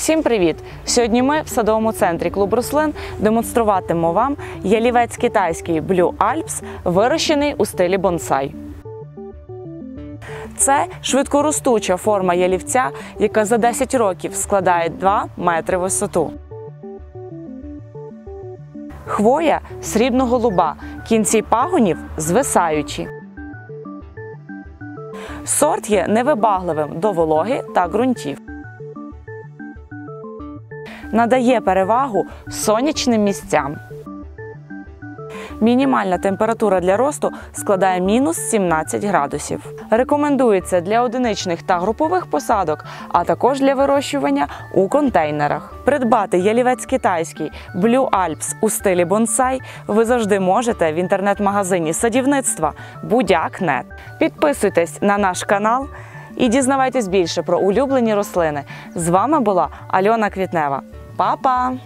Всім привіт! Сьогодні ми в садовому центрі клуб рослин демонструватимемо вам ялівець китайський Blue Alps, вирощений у стилі бонсай. Це швидкоростуча форма ялівця, яка за 10 років складає 2 метри висоту. Хвоя срібно-голуба, кінці пагонів звисаючі. Сорт є невибагливим до вологи та ґрунтів. Надає перевагу сонячним місцям. Мінімальна температура для росту складає мінус 17 градусів. Рекомендується для одиничних та групових посадок, а також для вирощування у контейнерах. Придбати ялівець китайський Blue Alps у стилі бонсай ви завжди можете в інтернет-магазині садівництва Будяк.нет. Підписуйтесь на наш канал і дізнавайтесь більше про улюблені рослини. З вами була Альона Квітнева. Па-па!